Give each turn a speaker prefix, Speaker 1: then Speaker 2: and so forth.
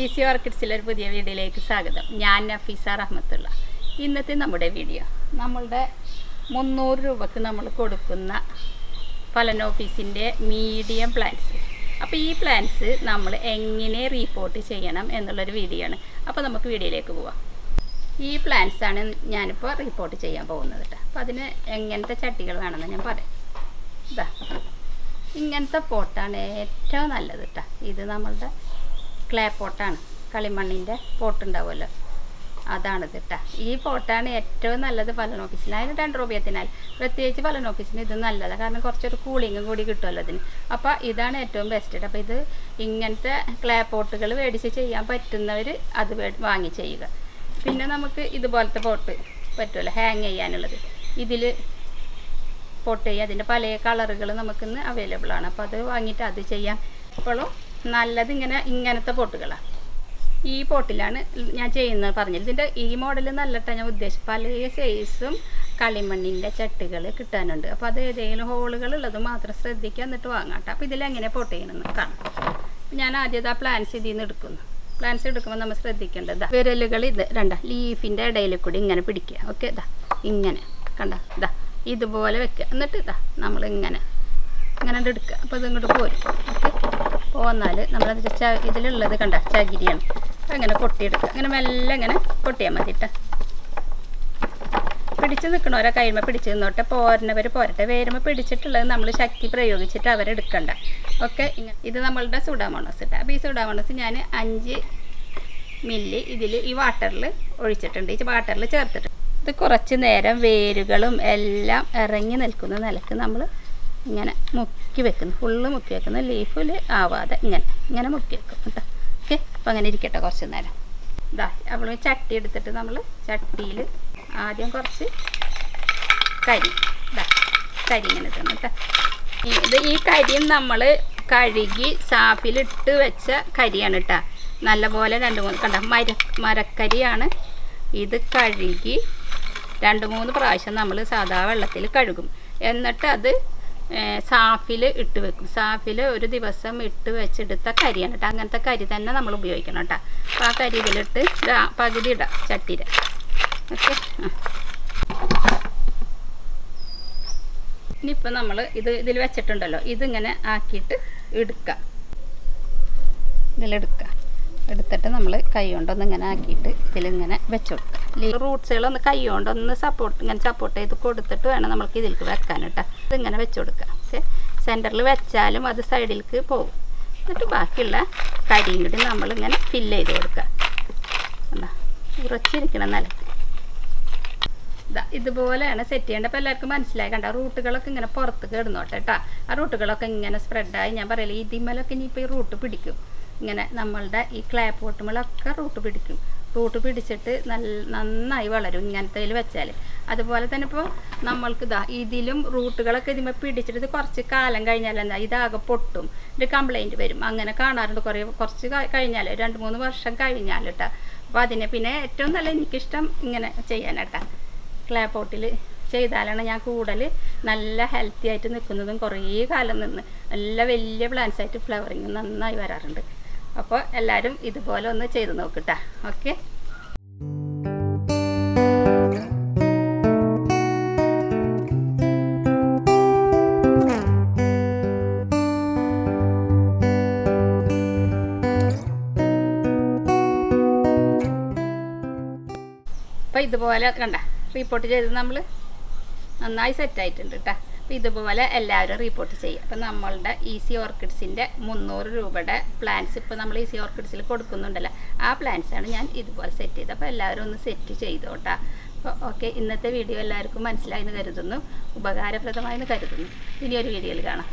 Speaker 1: Easy ഓർക്കിഡ്സിലെ ഒരു പുതിയ വീഡിയോയിലേക്ക് സ്വാഗതം. ഞാൻ നഫീസ റഹ്മത്തുള്ള. ഇന്നത്തെ നമ്മുടെ വീഡിയോ. നമ്മളുടെ മുന്നൂറ് രൂപക്ക് നമ്മൾ കൊടുക്കുന്ന ഫലനോഫീസിന്റെ മീഡിയം പ്ലാൻസ് അപ്പോൾ ഈ പ്ലാൻസ് നമ്മൾ എങ്ങനെ റീപ്പോർട്ട് ചെയ്യണം എന്നുള്ളൊരു വീഡിയോ ആണ്. അപ്പോൾ നമുക്ക് വീഡിയോയിലേക്ക് പോവാം. ഈ പ്ലാന്റ്സ് ആണ് ഞാനിപ്പോൾ റിപ്പോർട്ട് ചെയ്യാൻ പോകുന്നത് കേട്ടോ. അപ്പോൾ അതിന് എങ്ങനത്തെ ചട്ടികൾ വേണമെന്ന് ഞാൻ പറയാം. ഇതാ ഇങ്ങനത്തെ പോട്ടാണ് ഏറ്റവും നല്ലത് കേട്ടോ. ഇത് നമ്മളുടെ ക്ലേ പോട്ടാണ് കളിമണ്ണിന്റെ പോട്ടുണ്ടാവുമല്ലോ. അതാണ് കേട്ടോ ഈ പോട്ടാണ് ഏറ്റവും നല്ലത് പലൻ ഓഫീസിന് അതിന് രണ്ട് രൂപയത്തിനാൽ പ്രത്യേകിച്ച് പലൻ ഓഫീസിന് ഇത് നല്ലതാണ് കാരണം കുറച്ചൊരു കൂളിങ്ങും കൂടി കിട്ടുമല്ലോ അതിന്. അപ്പോൾ ഇതാണ് ഏറ്റവും ബെസ്റ്റ് അപ്പോൾ ഇത് ഇങ്ങനത്തെ ക്ലേ പോട്ടുകൾ മേടിച്ച് ചെയ്യാൻ പറ്റുന്നവർ അത് വാങ്ങി ചെയ്യുക. പിന്നെ നമുക്ക് ഇതുപോലത്തെ പോട്ട് പറ്റുമല്ലോ ഹാങ് ചെയ്യാനുള്ളത്. ഇതിൽ പോട്ട് അതിന്റെ പല കളറുകൾ നമുക്കിന്ന് അവൈലബിൾ ആണ്. അപ്പോൾ അത് വാങ്ങിയിട്ട് അത് ചെയ്യാം. ഇപ്പോഴും നല്ലത് ഇങ്ങനെ ഇങ്ങനത്തെ പോട്ടുകളാണ് ഈ പോട്ടിലാണ് ഞാൻ ചെയ്യുന്നത് പറഞ്ഞത്. ഇതിന്റെ ഈ മോഡൽ നല്ലട്ടാ ഞാൻ ഉദ്ദേശിച്ചത്. പല സൈസും കളിമണ്ണിന്റെ ചട്ടികൾ കിട്ടാനുണ്ട്. അപ്പോൾ അത് ഏതെങ്കിലും ഹോളുകൾ ഉള്ളത് മാത്രം ശ്രദ്ധിക്കുക എന്നിട്ട് വാങ്ങാം കേട്ടോ അപ്പോൾ ഇതിലെങ്ങനെ പോട്ട് ചെയ്യണമെന്ന് കാണാം. ഞാൻ ആദ്യം ആ പ്ലാൻസ് ഇതിൽ നിന്ന് എടുക്കുന്നു. പ്ലാൻസ് എടുക്കുമ്പോൾ നമ്മൾ ശ്രദ്ധിക്കേണ്ടത് വിരലുകൾ ഇത് രണ്ട ലീഫിന്റെ ഇടയിൽ കൂടി ഇങ്ങനെ പിടിക്കുക. ഓക്കെ ഇതാ ഇങ്ങനെ കണ്ട ഇതാ ഇതുപോലെ വെക്കുക. എന്നിട്ട് ഇതാ നമ്മൾ ഇങ്ങനെ ഇങ്ങനെ എടുക്കുക. അപ്പോൾ ഇതിങ്ങോട്ട് പോരും. പോന്നാൽ നമ്മളത് ച ഇതിലുള്ളത് കണ്ട ചകിരിയാണ്. അങ്ങനെ കൊട്ടിയെടുക്കുക അങ്ങനെ മെല്ലെ ഇങ്ങനെ കൊട്ടിയാൽ മതി കേട്ടോ പിടിച്ച് നിൽക്കണവരെ കൈമ പിടിച്ച് നിന്നോട്ടെ പോരണവർ പോരട്ടെ. വേരുമ്പോൾ പിടിച്ചിട്ടുള്ളത് നമ്മൾ ശക്തി പ്രയോഗിച്ചിട്ട് അവരെടുക്കണ്ട ഓക്കെ ഇങ്ങനെ ഇത് നമ്മളുടെ സുഡാമോണസ് ഇട്ടാ അപ്പോൾ ഈ സുഡാമോണസ് ഞാൻ അഞ്ച് മില്ലി ഇതിൽ ഈ വാട്ടറിൽ ഒഴിച്ചിട്ടുണ്ട്. ഈ വാട്ടറിൽ ചേർത്തിട്ടുണ്ട്. ഇത് കുറച്ച് നേരം വേരുകളും എല്ലാം ഇറങ്ങി നിൽക്കുന്ന നിലയ്ക്ക് നമ്മൾ ഇങ്ങനെ മുക്കി വെക്കുന്നു. ഫുള്ള് മുക്കി വെക്കുന്നു. ലീഫിൽ ആവാതെ ഇങ്ങനെ ഇങ്ങനെ മുക്കി വെക്കും കേട്ടോ. ഓക്കെ? അപ്പോൾ അങ്ങനെ ഇരിക്കട്ടെ കുറച്ച് നേരം. ഇതാ നമ്മൾ ചട്ടി എടുത്തിട്ട് നമ്മൾ ചട്ടിയിൽ ആദ്യം കുറച്ച് കരി. ഇതാ കരി ഇങ്ങനെ തന്നെ കേട്ടോ. ഇത് ഈ കരിയും നമ്മൾ കഴുകി സാഫിലിട്ട് വെച്ച കരിയാണ് കേട്ടോ. നല്ലപോലെ രണ്ട് മൂന്ന് കണ്ട? മര മരക്കരിയാണ്. ഇത് കഴുകി രണ്ട് മൂന്ന് പ്രാവശ്യം നമ്മൾ സാധാ വെള്ളത്തിൽ കഴുകും. എന്നിട്ട് അത് സാഫിൽ ഇട്ട് വെക്കും. സാഫിൽ ഒരു ദിവസം ഇട്ട് വെച്ചെടുത്ത കരിയാണ് കേട്ടോ അങ്ങനത്തെ കരി തന്നെ നമ്മൾ ഉപയോഗിക്കണം കേട്ടോ അപ്പോൾ ആ കരി ഇതിലിട്ട് ഇതാ പകുതി ഇടാം ചട്ടിയിൽ ഓക്കെ? ഇനിയിപ്പോൾ നമ്മൾ ഇത് ഇതിൽ വെച്ചിട്ടുണ്ടല്ലോ. ഇതിങ്ങനെ ആക്കിയിട്ട് എടുക്കുക ഇതിലെടുക്കുക എടുത്തിട്ട് നമ്മൾ കൈ കൊണ്ടൊന്ന് ഇങ്ങനെ ആക്കിയിട്ട് ഇതിലിങ്ങനെ വെച്ച് കൊടുക്കുക റൂട്ട്സുകളൊന്ന് കൈ കൊണ്ടൊന്ന് സപ്പോർട്ട് ഇങ്ങനെ സപ്പോർട്ട് ചെയ്ത് കൊടുത്തിട്ട് വേണം നമ്മൾക്ക് ഇതിലേക്ക് വെക്കാൻ കേട്ടോ. ഇതിങ്ങനെ വെച്ച് കൊടുക്കുക പക്ഷേ സെന്ററിൽ വെച്ചാലും അത് സൈഡിലേക്ക് പോകും എന്നിട്ട് ബാക്കിയുള്ള കരിയും കൂടി നമ്മളിങ്ങനെ ഫില്ല് ചെയ്ത് കൊടുക്കുക. എന്താ? ഉറച്ചിരിക്കണം നിലത്ത് ഇതാ ഇതുപോലെയാണ് സെറ്റ് ചെയ്യേണ്ടത്. അപ്പോൾ എല്ലാവർക്കും മനസ്സിലായി കണ്ട? റൂട്ടുകളൊക്കെ ഇങ്ങനെ പുറത്ത് കിടന്നോട്ടെ കേട്ടോ. ആ റൂട്ടുകളൊക്കെ ഇങ്ങനെ സ്പ്രെഡായി ഞാൻ പറയില്ല ഇതിമലൊക്കെ ഇനിയിപ്പോൾ ഈ റൂട്ട് പിടിക്കും. ഇങ്ങനെ നമ്മളുടെ ഈ ക്ലേ പോട്ടുമ്പോളൊക്കെ റൂട്ട് പിടിക്കും. റൂട്ട് പിടിച്ചിട്ട് നല്ല നന്നായി വളരും ഇങ്ങനത്തെ വെച്ചാൽ അതുപോലെ തന്നെ ഇപ്പോൾ നമ്മൾക്ക് ഇതാ ഇതിലും റൂട്ടുകളൊക്കെ ഇതിന്മേൽ പിടിച്ചിട്ട് കുറച്ച് കാലം കഴിഞ്ഞാൽ എന്താ ഇതാകെ പൊട്ടും. ഒരു കംപ്ലൈന്റ് വരും. അങ്ങനെ കാണാറുണ്ട് കുറേ കുറച്ച് കഴിഞ്ഞാൽ രണ്ട് മൂന്ന് വർഷം കഴിഞ്ഞാൽ കേട്ടോ അപ്പോൾ അതിനെ പിന്നെ ഏറ്റവും നല്ല എനിക്കിഷ്ടം ഇങ്ങനെ ചെയ്യാനാട്ടാ. ക്ലേ പോട്ടിൽ ചെയ്താലാണ് ഞാൻ കൂടുതൽ നല്ല ഹെൽത്തി ആയിട്ട് നിൽക്കുന്നതും കുറേ കാലം നിന്ന് നല്ല വലിയ പ്ലാന്റ്സ് ആയിട്ട് ഫ്ലവറിങ് നന്നായി വരാറുണ്ട്. അപ്പോൾ എല്ലാവരും ഇതുപോലെ ഒന്ന് ചെയ്ത് നോക്കട്ടെ. ഓക്കെ? ഇതുപോലെ കണ്ട റിപ്പോർട്ട് ചെയ്ത് നമ്മൾ നന്നായി സെറ്റായിട്ടുണ്ട് കേട്ടോ അപ്പോൾ ഇതുപോലെ എല്ലാവരും റിപ്പോർട്ട് ചെയ്യുക. അപ്പോൾ നമ്മളുടെ ഈസി ഓർക്കിഡ്സിന്റെ മുന്നൂറ് രൂപയുടെ പ്ലാൻസ് ഇപ്പോൾ നമ്മൾ ഈസി ഓർക്കിഡ്സിൽ കൊടുക്കുന്നുണ്ടല്ലോ. ആ പ്ലാൻസാണ് ഞാൻ ഇതുപോലെ സെറ്റ് ചെയ്തത്. അപ്പോൾ എല്ലാവരും ഒന്ന് സെറ്റ് ചെയ്തോട്ടാ. അപ്പോൾ ഓക്കെ ഇന്നത്തെ വീഡിയോ എല്ലാവർക്കും മനസ്സിലായെന്ന് കരുതുന്നു. ഉപകാരപ്രദമായി എന്ന് കരുതുന്നു. ഇനിയൊരു വീഡിയോയിൽ കാണാം.